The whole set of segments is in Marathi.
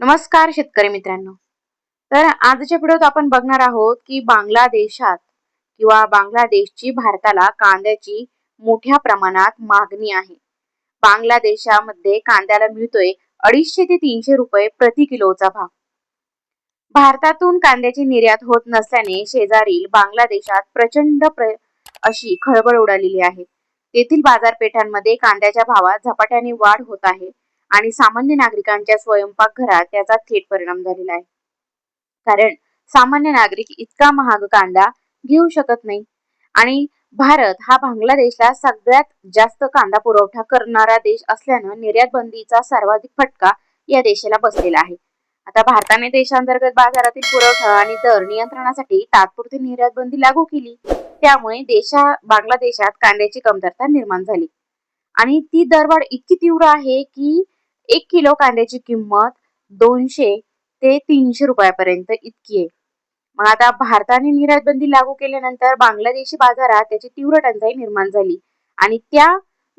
नमस्कार शेतकरी मित्रांनो. तर आजच्या व्हिडिओत आपण बघणार आहोत की बांगलादेशात किंवा बांगलादेशची भारताला कांद्याची मोठ्या प्रमाणात मागणी आहे. बांगलादेशामध्ये कांद्याला मिळतोय अडीचशे ते तीनशे रुपये प्रति किलोचा भाव. भारतातून कांद्याची निर्यात होत नसल्याने शेजारील बांगलादेशात प्रचंड प्र अशी खळबळ उडालेली आहे. तेथील बाजारपेठांमध्ये कांद्याच्या भावात झपाट्याने वाढ होत आहे. आणि सामान्य नागरिकांच्या स्वयंपाकघरात त्याचा थेट परिणाम झालेला आहे. कारण सामान्य नागरिक इतका महाग कांदा घेऊ शकत नाही. आणि भारत हा बांगलादेशला सगळ्यात जास्त कांदा पुरवठा करणारा देश असल्यानं निर्यात बंदीचा सर्वाधिक फटका या देशाला बसलेला आहे. आता भारताने देशांतर्गत बाजारातील पुरवठा आणि दर नियंत्रणासाठी तात्पुरती निर्यात बंदी लागू केली. त्यामुळे देशा बांगलादेशात कांद्याची कमतरता निर्माण झाली. आणि ती दरवाढ इतकी तीव्र आहे की एक किलो कांद्याची किंमत दोनशे ते तीनशे रुपयापर्यंत इतकी आहे. मग आता भारताने निर्यात बंदी लागू केल्यानंतर बांगलादेशी बाजारात त्याची तीव्र टंचाई निर्माण झाली. आणि त्या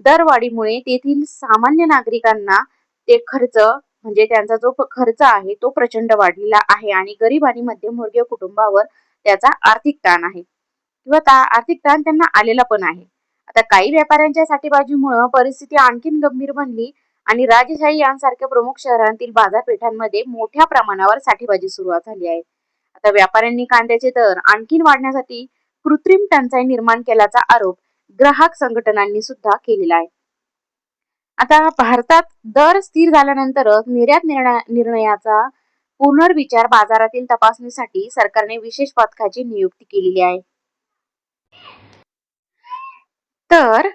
दरवाढीमुळे तेथील सामान्य नागरिकांना ते खर्च म्हणजे त्यांचा जो खर्च आहे तो प्रचंड वाढलेला आहे आणि गरीब आणि मध्यमवर्गीय कुटुंबावर त्याचा आर्थिक ताण आहे. किंवा आर्थिक ताण त्यांना आलेला पण आहे. आता काही व्यापाऱ्यांच्या साठेबाजीमुळे परिस्थिती आणखीन गंभीर बनली आणि राजशाही यांसारख्या प्रमुख शहरांतील बाजारपेठांमध्ये मोठ्या प्रमाणावर साठेबाजी सुरुवात झाली आहे. आता व्यापाऱ्यांनी कांद्याचे दर आणखीन वाढण्यासाठी कृत्रिम टंचाई निर्माण केल्याचा आरोप ग्राहक संघटनांनी सुद्धा केलेला आहे. आता भारतात दर स्थिर झाल्यानंतरच निर्यात निर्णयाचा पुनर्विचार बाजारातील तपासणीसाठी सरकारने विशेष पथकाची नियुक्ती केलेली आहे. तर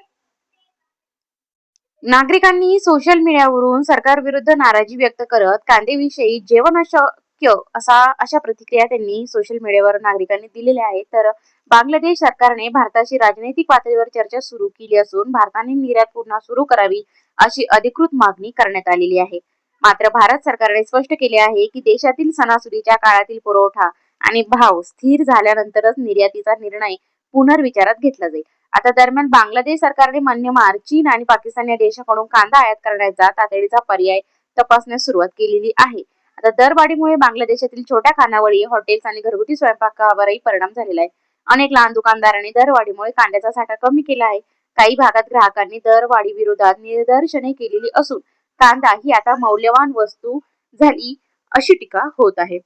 नागरिकांनी सोशल मीडियावरून सरकारविरुद्ध नाराजी व्यक्त करत कांदेविषयी जेवण अशक्य असा अशा प्रतिक्रिया त्यांनी सोशल मीडियावर नागरिकांनी दिलेल्या आहेत. तर बांगलादेश सरकारने भारताशी राजनैतिक पातळीवर चर्चा सुरू केली असून भारताने निर्यात पुन्हा सुरू करावी अशी अधिकृत मागणी करण्यात आलेली आहे. मात्र भारत सरकारने स्पष्ट केले आहे की देशातील सणासुदीच्या काळातील पुरवठा आणि भाव स्थिर झाल्यानंतरच निर्यातीचा निर्णय पुनर्विचारात घेतला जाईल. आता दरम्यान बांगलादेश सरकारने म्यानमार चीन आणि पाकिस्तान या देशाकडून कांदा आयात करण्याचा तातडीचा पर्याय तपासण्यास सुरुवात केलेली आहे. आता दरवाढीमुळे बांगलादेशातील छोट्या खानावळी हॉटेल्स आणि घरगुती स्वयंपाकावरही परिणाम झालेला आहे. अनेक लहान दुकानदारांनी दरवाढीमुळे कांद्याचा साठा कमी केला आहे. काही भागात ग्राहकांनी दरवाढी विरोधात निदर्शने केलेली असून कांदा ही आता मौल्यवान वस्तू झाली अशी टीका होत आहे.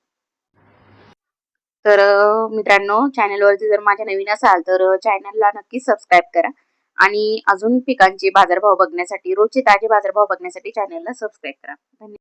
तर मित्रांनो चॅनलवरती जर माझ्या नवीन असाल तर चॅनलला नक्की सबस्क्राईब करा. आणि अजून पिकांचे बाजारभाव बघण्यासाठी रोजचे ताजे बाजारभाव बघण्यासाठी चॅनलला सबस्क्राईब करा. धन्यवाद.